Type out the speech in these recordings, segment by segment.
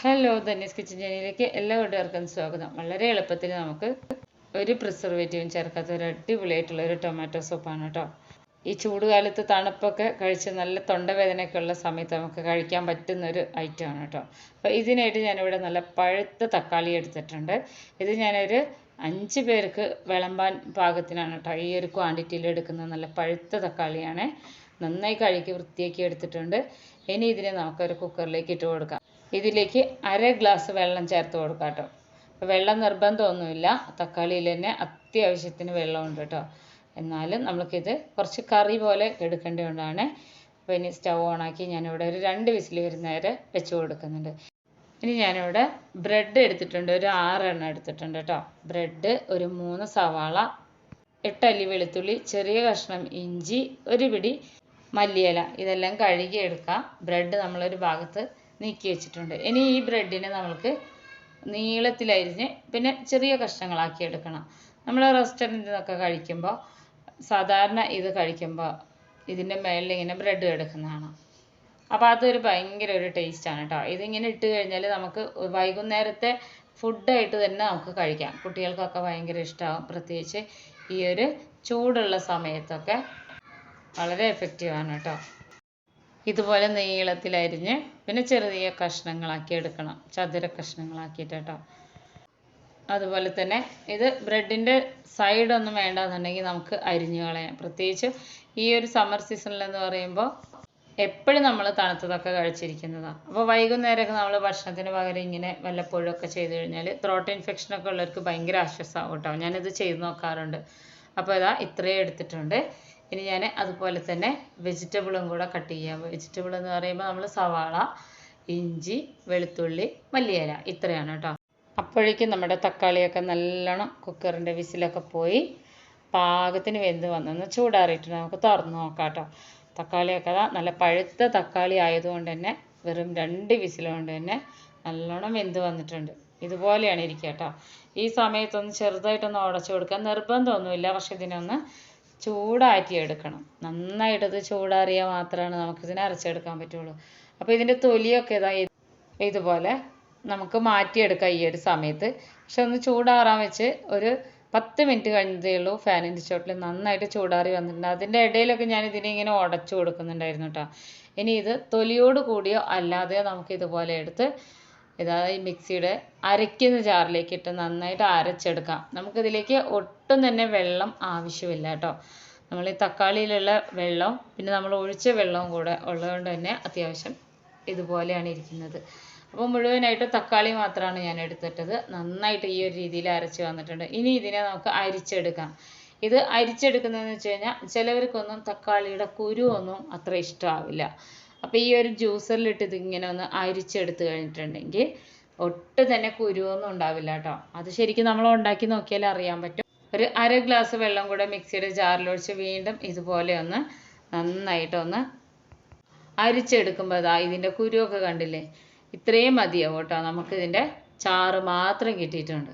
Hello ധന്യസ് kitchen ചാനലിലേക്ക് എല്ലാ സ്വാഗതം. വളരെ എളുപ്പത്തിൽ നമുക്ക് ഒരു പ്രിസർവേറ്റീവും ചേർക്കാത്ത ഒരു അടിപൊളിയായിട്ടുള്ള ഒരു ടൊമാറ്റോ സൂപ്പാണ് കേട്ടോ ഈ ചൂടുകാലത്ത് തണുപ്പൊക്കെ കഴിച്ച് നല്ല തൊണ്ടവേദനയൊക്കെ ഉള്ള സമയത്ത് നമുക്ക് കഴിക്കാൻ പറ്റുന്ന ഒരു ഐറ്റമാണ് കേട്ടോ അപ്പോൾ ഇതിനായിട്ട് ഞാനിവിടെ നല്ല പഴുത്ത തക്കാളി എടുത്തിട്ടുണ്ട്. ഇത് ഞാനൊരു അഞ്ച് പേർക്ക് വിളമ്പാൻ പാകത്തിനാണ് കേട്ടോ ഈ ഒരു ക്വാണ്ടിറ്റിയിൽ എടുക്കുന്ന നല്ല പഴുത്ത തക്കാളിയാണ്. നന്നായി കഴുകി വൃത്തിയാക്കി എടുത്തിട്ടുണ്ട്. ഇനി ഇതിനെ നമുക്കൊരു കുക്കറിലേക്ക് ഇട്ട് കൊടുക്കാം. ഇതിലേക്ക് അര ഗ്ലാസ് വെള്ളം ചേർത്ത് കൊടുക്കാം കേട്ടോ. വെള്ളം നിർബന്ധമൊന്നുമില്ല. തക്കാളിയിൽ തന്നെ അത്യാവശ്യത്തിന് വെള്ളമുണ്ട് കേട്ടോ. എന്നാലും നമ്മൾക്കിത് കുറച്ച് കറി പോലെ എടുക്കേണ്ടതുകൊണ്ടാണ് അപ്പോൾ ഇനി സ്റ്റൗ ഓണാക്കി ഞാനിവിടെ ഒരു രണ്ട് വിസിൽ വരുന്ന വരെ വെച്ച് കൊടുക്കുന്നുണ്ട്. ഇനി ഞാനിവിടെ ബ്രെഡ് എടുത്തിട്ടുണ്ട്. ഒരു ആറെണ്ണം എടുത്തിട്ടുണ്ട് കേട്ടോ. ബ്രെഡ് ഒരു മൂന്ന് സവാള എട്ടല്ലി വെളുത്തുള്ളി ചെറിയ കഷ്ണം ഇഞ്ചി ഒരു പിടി മല്ലിയില. ഇതെല്ലാം കഴുകി എടുക്കാം ബ്രെഡ് നമ്മളൊരു ഭാഗത്ത് നീക്കി വെച്ചിട്ടുണ്ട്. ഇനി ഈ ബ്രെഡിനെ നമ്മൾക്ക് നീളത്തിലരിഞ്ഞ് പിന്നെ ചെറിയ കഷ്ണങ്ങളാക്കി എടുക്കണം. നമ്മൾ റെസ്റ്റോറന്റിൽ നിന്നൊക്കെ കഴിക്കുമ്പോൾ സാധാരണ ഇത് കഴിക്കുമ്പോൾ ഇതിന്റെ മേളിൽ ഇങ്ങനെ ബ്രെഡ് എടുക്കുന്നതാണ്. അപ്പോൾ അതൊരു ഭയങ്കര ഒരു ടേസ്റ്റാണ് കേട്ടോ. ഇതിങ്ങനെ ഇട്ട് കഴിഞ്ഞാൽ നമുക്ക് വൈകുന്നേരത്തെ ഫുഡായിട്ട് തന്നെ നമുക്ക് കഴിക്കാം. കുട്ടികൾക്കൊക്കെ ഭയങ്കര ഇഷ്ടമാവും പ്രത്യേകിച്ച് ഈ ഒരു ചൂടുള്ള സമയത്തൊക്കെ വളരെ എഫക്റ്റീവാണ് കേട്ടോ. ഇതുപോലെ നീളത്തിൽ അരിഞ്ഞ് പിന്നെ ചെറിയ കഷ്ണങ്ങളാക്കി എടുക്കണം. ചതുര കഷ്ണങ്ങളാക്കിയിട്ട് കേട്ടോ അതുപോലെ തന്നെ ഇത് ബ്രെഡിന്റെ സൈഡൊന്നും വേണ്ടാന്നുണ്ടെങ്കിൽ നമുക്ക് അരിഞ്ഞു കളയാം. പ്രത്യേകിച്ച് ഈ ഒരു സമ്മർ സീസണിലെന്ന് പറയുമ്പോൾ എപ്പോഴും നമ്മൾ തണുത്തതൊക്കെ കഴിച്ചിരിക്കുന്നതാണ് അപ്പോൾ വൈകുന്നേരമൊക്കെ നമ്മൾ ഭക്ഷണത്തിന് പകരം ഇങ്ങനെ വല്ലപ്പോഴും ഒക്കെ ചെയ്ത് കഴിഞ്ഞാൽ ത്രോട്ട് ഇൻഫെക്ഷനൊക്കെ ഉള്ളവർക്ക് ഭയങ്കര ആശ്വാസമാവും കേട്ടോ. ഞാനിത് ചെയ്ത് നോക്കാറുണ്ട്. അപ്പോൾ ഇതാ ഇത്രയും എടുത്തിട്ടുണ്ട്. ഇനി ഞാൻ അതുപോലെ തന്നെ വെജിറ്റബിളും കൂടെ കട്ട് ചെയ്യാം. വെജിറ്റബിൾ എന്ന് പറയുമ്പോൾ നമ്മൾ സവാള ഇഞ്ചി വെളുത്തുള്ളി മല്ലിയില ഇത്രയാണ് കേട്ടോ അപ്പോഴേക്കും നമ്മുടെ തക്കാളിയൊക്കെ നല്ലോണം കുക്കറിന്റെ വിസിലൊക്കെ പോയി പാകത്തിന് വെന്ത് വന്നൊന്ന് ചൂടാറിയിട്ട് നമുക്ക് തുറന്ന് നോക്കാം കേട്ടോ തക്കാളിയൊക്കെ നല്ല പഴുത്ത തക്കാളി ആയതുകൊണ്ട് തന്നെ വെറും രണ്ട് വിസിൽ കൊണ്ട് തന്നെ നല്ലോണം വെന്ത് വന്നിട്ടുണ്ട്. ഇതുപോലെയാണ് ഇരിക്കുക കേട്ടോ ഈ സമയത്തൊന്ന് ചെറുതായിട്ടൊന്ന് ഉടച്ചു കൊടുക്കുക. നിർബന്ധമൊന്നുമില്ല. പക്ഷെ ഇതിനൊന്ന് ചൂടാറ്റി എടുക്കണം നന്നായിട്ടത് ചൂടാറിയാൽ മാത്രമാണ് നമുക്കിതിനെ അരച്ചെടുക്കാൻ പറ്റുള്ളൂ. അപ്പോൾ ഇതിന്റെ തൊലിയൊക്കെ ഇതാ ഇതുപോലെ നമുക്ക് മാറ്റിയെടുക്കാം ഈ ഒരു സമയത്ത്. പക്ഷെ ഒന്ന് ചൂടാറാൻ വെച്ച് ഒരു പത്ത് മിനിറ്റ് കഴിഞ്ഞതേ ഉള്ളൂ ഫാനിന്റെ ചോട്ടിൽ നന്നായിട്ട് ചൂടാറി വന്നിട്ടുണ്ട്. അതിന്റെ ഇടയിലൊക്കെ ഞാൻ ഇതിനെ ഇങ്ങനെ ഉടച്ചു കൊടുക്കുന്നുണ്ടായിരുന്നു കേട്ടോ. ഇനി ഇത് തൊലിയോട് കൂടിയോ അല്ലാതെയോ നമുക്ക് ഇതുപോലെ എടുത്ത് ഇതാ ഈ മിക്സിയുടെ അരയ്ക്കുന്ന ജാറിലേക്ക് ഇട്ട് നന്നായിട്ട് അരച്ചെടുക്കാം. നമുക്കിതിലേക്ക് ഒട്ടും തന്നെ വെള്ളം ആവശ്യമില്ല കേട്ടോ. നമ്മൾ ഈ തക്കാളിയിലുള്ള വെള്ളം പിന്നെ നമ്മൾ ഒഴിച്ച വെള്ളവും കൂടെ ഉള്ളതുകൊണ്ട് തന്നെ അത്യാവശ്യം ഇതുപോലെയാണ് ഇരിക്കുന്നത്. അപ്പോൾ മുഴുവനായിട്ട് തക്കാളി മാത്രമാണ് ഞാൻ എടുത്തിട്ടത്. നന്നായിട്ട് ഈ ഒരു രീതിയിൽ അരച്ച് വന്നിട്ടുണ്ട്. ഇനി ഇതിനെ നമുക്ക് അരിച്ചെടുക്കാം. ഇത് അരിച്ചെടുക്കുന്നതെന്ന് വെച്ച് കഴിഞ്ഞാൽ ചിലവർക്കൊന്നും തക്കാളിയുടെ കുരു ഒന്നും അത്ര ഇഷ്ടമാവില്ല. അപ്പോൾ ഈ ഒരു ജ്യൂസറിലിട്ട് ഇതിങ്ങനെ ഒന്ന് അരിച്ചെടുത്ത് കഴിഞ്ഞിട്ടുണ്ടെങ്കിൽ ഒട്ടും തന്നെ കുരുവൊന്നും ഉണ്ടാവില്ല കേട്ടോ. അത് ശരിക്കും നമ്മൾ ഉണ്ടാക്കി നോക്കിയാൽ അറിയാൻ പറ്റും. ഒരു അര ഗ്ലാസ് വെള്ളം കൂടെ മിക്സിയുടെ ജാറിലൊഴിച്ച് വീണ്ടും ഇതുപോലെ ഒന്ന് നന്നായിട്ട് ഒന്ന് അരിച്ചെടുക്കുമ്പോൾ അതാ ഇതിന്റെ കുരുവൊക്കെ കണ്ടില്ലേ? ഇത്രയും മതിയാവും കേട്ടോ. നമുക്കിതിന്റെ ചാറ് മാത്രം കിട്ടിയിട്ടുണ്ട്.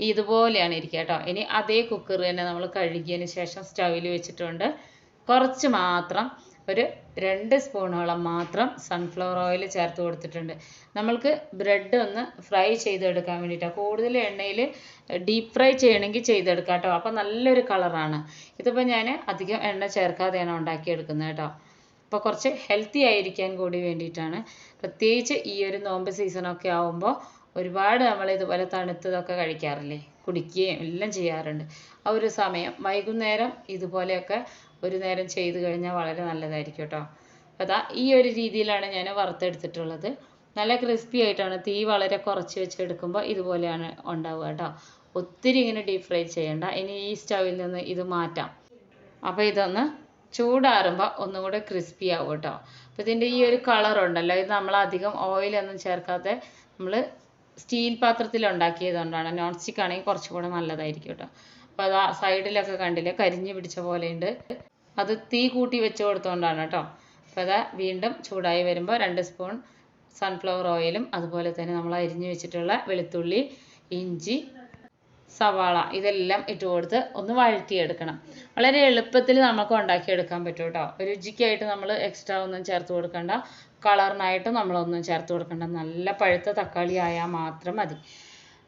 ഇതുപോലെയാണ് ഇരിക്കുക കേട്ടോ. ഇനി അതേ കുക്കർ തന്നെ നമ്മൾ കഴുകിയതിന് ശേഷം സ്റ്റൗവിൽ വെച്ചിട്ടുണ്ട്. കുറച്ച് മാത്രം ഒരു രണ്ട് സ്പൂണോളം മാത്രം സൺഫ്ലവർ ഓയിൽ ചേർത്ത് കൊടുത്തിട്ടുണ്ട്. നമ്മൾക്ക് ബ്രെഡ് ഒന്ന് ഫ്രൈ ചെയ്തെടുക്കാൻ വേണ്ടിയിട്ടാണ് കൂടുതൽ എണ്ണയിൽ ഡീപ്പ് ഫ്രൈ ചെയ്യണമെങ്കിൽ ചെയ്തെടുക്കാം കേട്ടോ. അപ്പോൾ നല്ലൊരു കളറാണ് ഇതിപ്പോൾ ഞാൻ അധികം എണ്ണ ചേർക്കാതെയാണ് ഉണ്ടാക്കിയെടുക്കുന്നത് കേട്ടോ. അപ്പോൾ കുറച്ച് ഹെൽത്തി ആയിരിക്കാൻ കൂടി വേണ്ടിയിട്ടാണ്. പ്രത്യേകിച്ച് ഈ ഒരു നോമ്പ് സീസണൊക്കെ ആവുമ്പോൾ ഒരുപാട് നമ്മൾ ഇതുപോലെ തണുത്തതൊക്കെ കഴിക്കാറില്ലേ? കുടിക്കുകയും എല്ലാം ചെയ്യാറുണ്ട്. ആ ഒരു സമയം വൈകുന്നേരം ഇതുപോലെയൊക്കെ ഒരു നേരം ചെയ്ത് കഴിഞ്ഞാൽ വളരെ നല്ലതായിരിക്കും കേട്ടോ. അതാ ഈ ഒരു രീതിയിലാണ് ഞാൻ വറുത്തെടുത്തിട്ടുള്ളത്. നല്ല ക്രിസ്പി ആയിട്ടാണ്. തീ വളരെ കുറച്ച് വെച്ച് എടുക്കുമ്പോൾ ഇതുപോലെയാണ് ഉണ്ടാവുക കേട്ടോ. ഒത്തിരി ഇങ്ങനെ ഡീപ് ഫ്രൈ ചെയ്യണ്ട. ഇനി ഈ സ്റ്റൗവിൽ നിന്ന് ഇത് മാറ്റാം. അപ്പോൾ ഇതൊന്ന് ചൂടാറുമ്പോൾ ഒന്നും കൂടെ ക്രിസ്പി ആവും കേട്ടോ. അപ്പോൾ ഇതിന്റെ ഈ ഒരു കളർ ഉണ്ടല്ലോ. ഇത് നമ്മൾ അധികം ഓയിലൊന്നും ചേർക്കാതെ നമ്മൾ സ്റ്റീൽ പാത്രത്തിൽ ഉണ്ടാക്കിയതുകൊണ്ടാണ് നോൺ സ്റ്റിക്ക് ആണെങ്കിൽ കുറച്ചും കൂടെ നല്ലതായിരിക്കും കേട്ടോ അപ്പോൾ അത് സൈഡിലൊക്കെ കണ്ടില്ലേ കരിഞ്ഞു പിടിച്ച പോലെയുണ്ട്. അത് തീ കൂട്ടി വെച്ച് കൊടുത്തുകൊണ്ടാണ് കേട്ടോ അപ്പോൾ അതാ വീണ്ടും ചൂടായി വരുമ്പോൾ രണ്ട് സ്പൂൺ സൺഫ്ലവർ ഓയിലും അതുപോലെ തന്നെ നമ്മൾ അരിഞ്ഞു വെച്ചിട്ടുള്ള വെളുത്തുള്ളി ഇഞ്ചി സവാള ഇതെല്ലാം ഇട്ട് കൊടുത്ത് ഒന്ന് വഴറ്റിയെടുക്കണം. വളരെ എളുപ്പത്തിൽ നമുക്ക് ഉണ്ടാക്കിയെടുക്കാൻ പറ്റും കേട്ടോ രുചിക്കായിട്ട് നമ്മൾ എക്സ്ട്രാ ഒന്നും ചേർത്ത് കൊടുക്കണ്ട. കളറിനായിട്ട് നമ്മളൊന്നും ചേർത്ത് കൊടുക്കണ്ട. നല്ല പഴുത്ത തക്കാളി ആയാൽ മാത്രം മതി.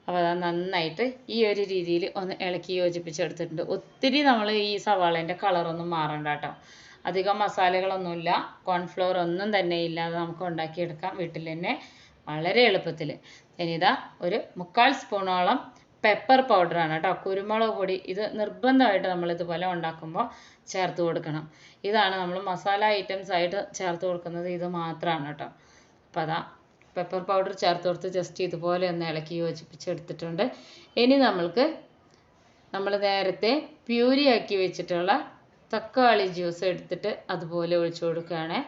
അപ്പോൾ അത് നന്നായിട്ട് ഈ ഒരു രീതിയിൽ ഒന്ന് ഇളക്കി യോജിപ്പിച്ചെടുത്തിട്ടുണ്ട്. ഒത്തിരി നമ്മൾ ഈ സവാളേന്റെ കളറൊന്നും മാറണ്ട കേട്ടോ. അധികം മസാലകളൊന്നുമില്ല. കോൺഫ്ലോർ ഒന്നും തന്നെ ഇല്ലാതെ നമുക്ക് ഉണ്ടാക്കിയെടുക്കാം വീട്ടിൽ തന്നെ വളരെ എളുപ്പത്തിൽ ഇനിതാ ഒരു മുക്കാൽ സ്പൂണോളം പെപ്പർ പൗഡറാണ് കേട്ടോ. കുരുമുളക് പൊടി. ഇത് നിർബന്ധമായിട്ട് നമ്മൾ ഇതുപോലെ ഉണ്ടാക്കുമ്പോൾ ചേർത്ത് കൊടുക്കണം. ഇതാണ് നമ്മൾ മസാല ഐറ്റംസ് ആയിട്ട് ചേർത്ത് കൊടുക്കുന്നത്. ഇത് മാത്രമാണ് കേട്ടോ. അപ്പോൾ അതാ പെപ്പർ പൗഡർ ചേർത്ത് കൊടുത്ത് ജസ്റ്റ് ഇതുപോലെ ഒന്ന് ഇളക്കി യോജിപ്പിച്ചെടുത്തിട്ടുണ്ട്. ഇനി നമ്മൾക്ക് നമ്മൾ നേരത്തെ പ്യൂരിയാക്കി വെച്ചിട്ടുള്ള തക്കാളി ജ്യൂസ് എടുത്തിട്ട് അതുപോലെ ഒഴിച്ചു കൊടുക്കുകയാണ്.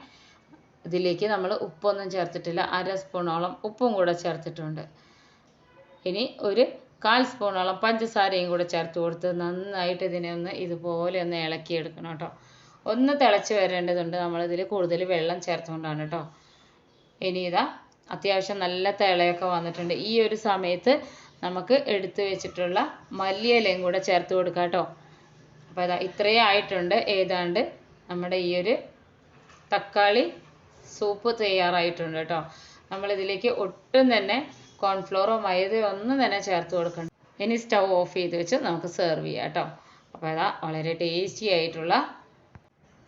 ഇതിലേക്ക് നമ്മൾ ഉപ്പൊന്നും ചേർത്തിട്ടില്ല. അര സ്പൂണോളം ഉപ്പും കൂടെ ചേർത്തിട്ടുണ്ട്. ഇനി ഒരു കാൽ സ്പൂണോളം പഞ്ചസാരയും കൂടെ ചേർത്ത് കൊടുത്ത് നന്നായിട്ട് ഇതിനെ ഒന്ന് ഇതുപോലെ ഒന്ന് ഇളക്കി എടുക്കണം കേട്ടോ. ഒന്ന് തിളച്ച് വരേണ്ടതുണ്ട്. നമ്മളിതിൽ കൂടുതൽ വെള്ളം ചേർത്തുകൊണ്ടാണ് കേട്ടോ. ഇനി ഇതാ അത്യാവശ്യം നല്ല തിളയൊക്കെ വന്നിട്ടുണ്ട്. ഈ ഒരു സമയത്ത് നമുക്ക് എടുത്തു വെച്ചിട്ടുള്ള മല്ലിയിലയും കൂടെ ചേർത്ത് കൊടുക്കാം കേട്ടോ. അപ്പോൾ അതാ ഇത്രയും ആയിട്ടുണ്ട്. ഏതാണ്ട് നമ്മുടെ ഈ ഒരു തക്കാളി സൂപ്പ് തയ്യാറായിട്ടുണ്ട് കേട്ടോ. നമ്മളിതിലേക്ക് ഒട്ടും തന്നെ കോൺഫ്ലോറോ മൈദയോ ഒന്നും തന്നെ ചേർത്ത് കൊടുക്കണം. ഇനി സ്റ്റൗ ഓഫ് ചെയ്ത് വെച്ച് നമുക്ക് സെർവ് ചെയ്യാം കേട്ടോ അപ്പോൾ ഇതാ വളരെ ടേസ്റ്റി ആയിട്ടുള്ള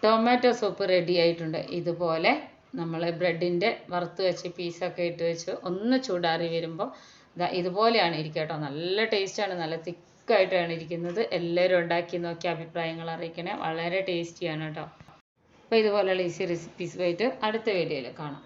ടൊമാറ്റോ സൂപ്പ് റെഡി ആയിട്ടുണ്ട്. ഇതുപോലെ നമ്മൾ ബ്രെഡിന്റെ വറുത്ത് വെച്ച് പീസൊക്കെ ഇട്ട് വെച്ച് ഒന്ന് ചൂടാറി വരുമ്പോൾ ഇതാ ഇതുപോലെയാണ് ഇരിക്കുക കേട്ടോ നല്ല ടേസ്റ്റാണ് നല്ല തിക്കായിട്ടാണ് ഇരിക്കുന്നത്. എല്ലാവരും ഉണ്ടാക്കി നോക്കി അഭിപ്രായങ്ങൾ അറിയിക്കണേ. വളരെ ടേസ്റ്റിയാണ് കേട്ടോ അപ്പോൾ ഇതുപോലെയുള്ള ഈസി റെസിപ്പീസുമായിട്ട് അടുത്ത വീഡിയോയിൽ കാണാം.